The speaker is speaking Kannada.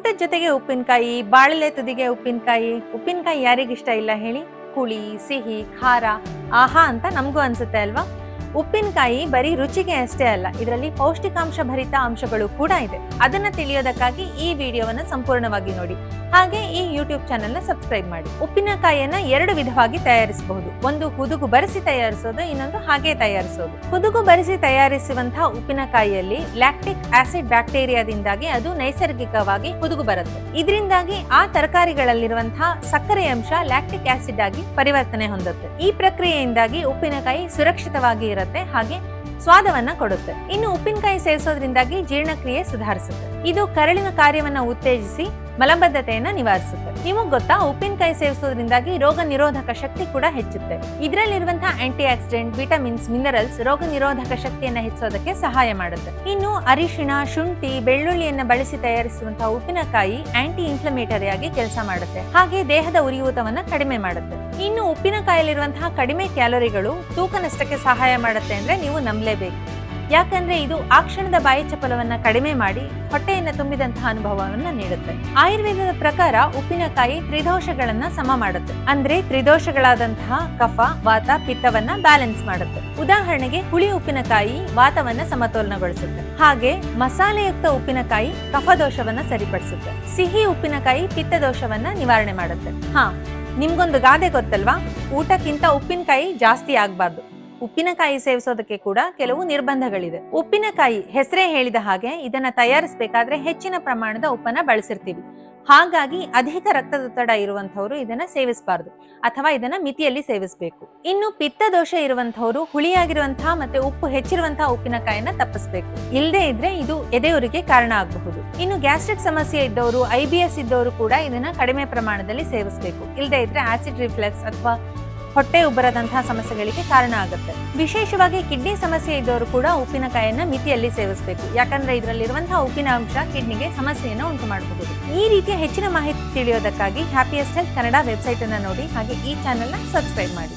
ಊಟದ ಜೊತೆಗೆ ಉಪ್ಪಿನಕಾಯಿ, ಬಾಳೆಲೆ ತುದಿಗೆ ಉಪ್ಪಿನಕಾಯಿ ಉಪ್ಪಿನಕಾಯಿ ಯಾರಿಗಿಷ್ಟ ಇಲ್ಲ ಹೇಳಿ, ಹುಳಿ, ಸಿಹಿ, ಖಾರ, ಆಹಾ ಅಂತ ನಮಗೂ ಅನ್ಸುತ್ತೆ ಅಲ್ವಾ? ಉಪ್ಪಿನಕಾಯಿ ಬರೀ ರುಚಿಗೆ ಅಷ್ಟೇ ಅಲ್ಲ, ಇದರಲ್ಲಿ ಪೌಷ್ಟಿಕಾಂಶ ಭರಿತ ಅಂಶಗಳು ಕೂಡ ಇದೆ. ಅದನ್ನ ತಿಳಿಯೋದಕ್ಕಾಗಿ ಈ ವಿಡಿಯೋವನ್ನು ಸಂಪೂರ್ಣವಾಗಿ ನೋಡಿ. ಹಾಗೆ ಈ ಯೂಟ್ಯೂಬ್ ಚಾನೆಲ್ನ ಸಬ್ಸ್ಕ್ರೈಬ್ ಮಾಡಿ. ಉಪ್ಪಿನಕಾಯಿಯನ್ನ ಎರಡು ವಿಧವಾಗಿ ತಯಾರಿಸಬಹುದು. ಒಂದು ಹುದುಗು ಬರಿಸಿ ತಯಾರಿಸೋದು, ಇನ್ನೊಂದು ಹಾಗೆ ತಯಾರಿಸೋದು. ಹುದುಗು ಬರಿಸಿ ತಯಾರಿಸುವಂತಹ ಉಪ್ಪಿನಕಾಯಿಯಲ್ಲಿ ಲ್ಯಾಕ್ಟಿಕ್ ಆಸಿಡ್ ಬ್ಯಾಕ್ಟೀರಿಯಾದಿಂದಾಗಿ ಅದು ನೈಸರ್ಗಿಕವಾಗಿ ಹುದುಗು ಬರುತ್ತೆ. ಇದರಿಂದಾಗಿ ಆ ತರಕಾರಿಗಳಲ್ಲಿರುವಂತಹ ಸಕ್ಕರೆ ಅಂಶ ಲ್ಯಾಕ್ಟಿಕ್ ಆಸಿಡ್ ಆಗಿ ಪರಿವರ್ತನೆ ಹೊಂದುತ್ತೆ. ಈ ಪ್ರಕ್ರಿಯೆಯಿಂದಾಗಿ ಉಪ್ಪಿನಕಾಯಿ ಸುರಕ್ಷಿತವಾಗಿ ಇರುತ್ತೆ. ಹಾಗೆ ಸ್ವಾದವನ್ನ ಕೊಡುತ್ತೆ. ಇನ್ನು ಉಪ್ಪಿನಕಾಯಿ ಸೇವಿಸೋದ್ರಿಂದಾಗಿ ಜೀರ್ಣಕ್ರಿಯೆ ಸುಧಾರಿಸುತ್ತೆ. ಇದು ಕರಳಿನ ಕಾರ್ಯವನ್ನ ಉತ್ತೇಜಿಸಿ ಮಲಬದ್ಧತೆಯನ್ನ ನಿವಾರಿಸುತ್ತೆ. ನಿಮಗ್ ಗೊತ್ತಾ? ಉಪ್ಪಿನಕಾಯಿ ಸೇವಿಸೋದ್ರಿಂದಾಗಿ ರೋಗ ನಿರೋಧಕ ಶಕ್ತಿ ಕೂಡ ಹೆಚ್ಚುತ್ತೆ. ಇದರಲ್ಲಿರುವಂತಹ ಆಂಟಿ ಆಕ್ಸಿಡೆಂಟ್ ವಿಟಮಿನ್ಸ್ ಮಿನರಲ್ಸ್ ರೋಗ ನಿರೋಧಕ ಶಕ್ತಿಯನ್ನ ಹೆಚ್ಚಿಸೋದಕ್ಕೆ ಸಹಾಯ ಮಾಡುತ್ತೆ. ಇನ್ನು ಅರಿಶಿಣ, ಶುಂಠಿ, ಬೆಳ್ಳುಳ್ಳಿಯನ್ನ ಬಳಸಿ ತಯಾರಿಸುವಂತಹ ಉಪ್ಪಿನಕಾಯಿ ಆಂಟಿ ಇನ್ಫ್ಲಮೇಟರಿ ಆಗಿ ಕೆಲಸ ಮಾಡುತ್ತೆ. ಹಾಗೆ ದೇಹದ ಉರಿಯೂತವನ್ನ ಕಡಿಮೆ ಮಾಡುತ್ತೆ. ಇನ್ನು ಉಪ್ಪಿನಕಾಯಲ್ಲಿರುವಂತಹ ಕಡಿಮೆ ಕ್ಯಾಲೋರಿಗಳು ತೂಕ ನಷ್ಟಕ್ಕೆ ಸಹಾಯ ಮಾಡುತ್ತೆ ಅಂದ್ರೆ ನೀವು ನಂಬಲೇಬೇಕು. ಯಾಕಂದ್ರೆ ಇದು ಆ ಕ್ಷಣದ ಬಾಯಿ ಚಪಲವನ್ನ ಕಡಿಮೆ ಮಾಡಿ ಹೊಟ್ಟೆಯನ್ನ ತುಂಬಿದಂತಹ ಅನುಭವವನ್ನ ನೀಡುತ್ತೆ. ಆಯುರ್ವೇದದ ಪ್ರಕಾರ ಉಪ್ಪಿನಕಾಯಿ ತ್ರಿದೋಷಗಳನ್ನ ಸಮ ಮಾಡುತ್ತೆ. ಅಂದ್ರೆ ತ್ರಿದೋಷಗಳಾದಂತಹ ಕಫ, ವಾತ, ಪಿತ್ತವನ್ನ ಬ್ಯಾಲೆನ್ಸ್ ಮಾಡುತ್ತೆ. ಉದಾಹರಣೆಗೆ ಹುಳಿ ಉಪ್ಪಿನಕಾಯಿ ವಾತವನ್ನ ಸಮತೋಲನಗೊಳಿಸುತ್ತೆ. ಹಾಗೆ ಮಸಾಲೆಯುಕ್ತ ಉಪ್ಪಿನಕಾಯಿ ಕಫದೋಷವನ್ನ ಸರಿಪಡಿಸುತ್ತೆ. ಸಿಹಿ ಉಪ್ಪಿನಕಾಯಿ ಪಿತ್ತ ದೋಷವನ್ನ ನಿವಾರಣೆ ಮಾಡುತ್ತೆ. ಹಾ, ನಿಮ್ಗೊಂದು ಗಾದೆ ಗೊತ್ತಲ್ವಾ? ಊಟಕ್ಕಿಂತ ಉಪ್ಪಿನಕಾಯಿ ಜಾಸ್ತಿ ಆಗ್ಬಾರ್ದು. ಉಪ್ಪಿನಕಾಯಿ ಸೇವಿಸೋದಕ್ಕೆ ಕೂಡ ಕೆಲವು ನಿರ್ಬಂಧಗಳಿದೆ. ಉಪ್ಪಿನಕಾಯಿ ಹೆಸರೇ ಹೇಳಿದ ಹಾಗೆ ಇದನ್ನ ತಯಾರಿಸಬೇಕಾದ್ರೆ ಹೆಚ್ಚಿನ ಪ್ರಮಾಣದ ಉಪ್ಪನ್ನ ಬಳಸಿರ್ತೀವಿ. ಹಾಗಾಗಿ ಅಧಿಕ ರಕ್ತದೊತ್ತಡ ಇರುವಂತವರು ಇದನ್ನ ಸೇವಿಸಬಾರದು. ಅಥವಾ ಇದನ್ನ ಮಿತಿಯಲ್ಲಿ ಸೇವಿಸಬೇಕು. ಇನ್ನು ಪಿತ್ತ ದೋಷ ಇರುವಂತವರು ಹುಳಿಯಾಗಿರುವಂತಹ ಮತ್ತೆ ಉಪ್ಪು ಹೆಚ್ಚಿರುವಂತಹ ಉಪ್ಪಿನಕಾಯಿನ ತಪ್ಪಿಸಬೇಕು. ಇಲ್ಲದೆ ಇದ್ರೆ ಇದು ಎದೆಯೂರಿಗೆ ಕಾರಣ ಆಗಬಹುದು. ಇನ್ನು ಗ್ಯಾಸ್ಟ್ರಿಕ್ ಸಮಸ್ಯೆ ಇದ್ದವರು, ಐ ಬಿ ಎಸ್ ಇದ್ದವರು ಕೂಡ ಇದನ್ನ ಕಡಿಮೆ ಪ್ರಮಾಣದಲ್ಲಿ ಸೇವಿಸಬೇಕು. ಇಲ್ಲದೆ ಇದ್ರೆ ಆಸಿಡ್ ರಿಫ್ಲೆಕ್ಸ್ ಅಥವಾ ಹೊಟ್ಟೆ ಉಬ್ಬರದಂತಹ ಸಮಸ್ಯೆಗಳಿಗೆ ಕಾರಣ ಆಗುತ್ತೆ. ವಿಶೇಷವಾಗಿ ಕಿಡ್ನಿ ಸಮಸ್ಯೆ ಇದ್ದವರು ಕೂಡ ಉಪ್ಪಿನಕಾಯನ್ನ ಮಿತಿಯಲ್ಲಿ ಸೇವಿಸಬೇಕು. ಯಾಕಂದ್ರೆ ಇದರಲ್ಲಿರುವಂತಹ ಉಪ್ಪಿನ ಅಂಶ ಕಿಡ್ನಿಗೆ ಸಮಸ್ಯೆಯನ್ನು ಉಂಟು ಮಾಡಬಹುದು ಈ ರೀತಿಯ ಹೆಚ್ಚಿನ ಮಾಹಿತಿ ತಿಳಿಯೋದಕ್ಕಾಗಿ ಹ್ಯಾಪಿಯಸ್ಟ್ ಹೆಲ್ತ್ ಕನ್ನಡ ವೆಬ್ಸೈಟ್ ಅನ್ನ ನೋಡಿ ಹಾಗೆ ಈ ಚಾನೆಲ್ನ ಸಬ್ಸ್ಕ್ರೈಬ್ ಮಾಡಿ.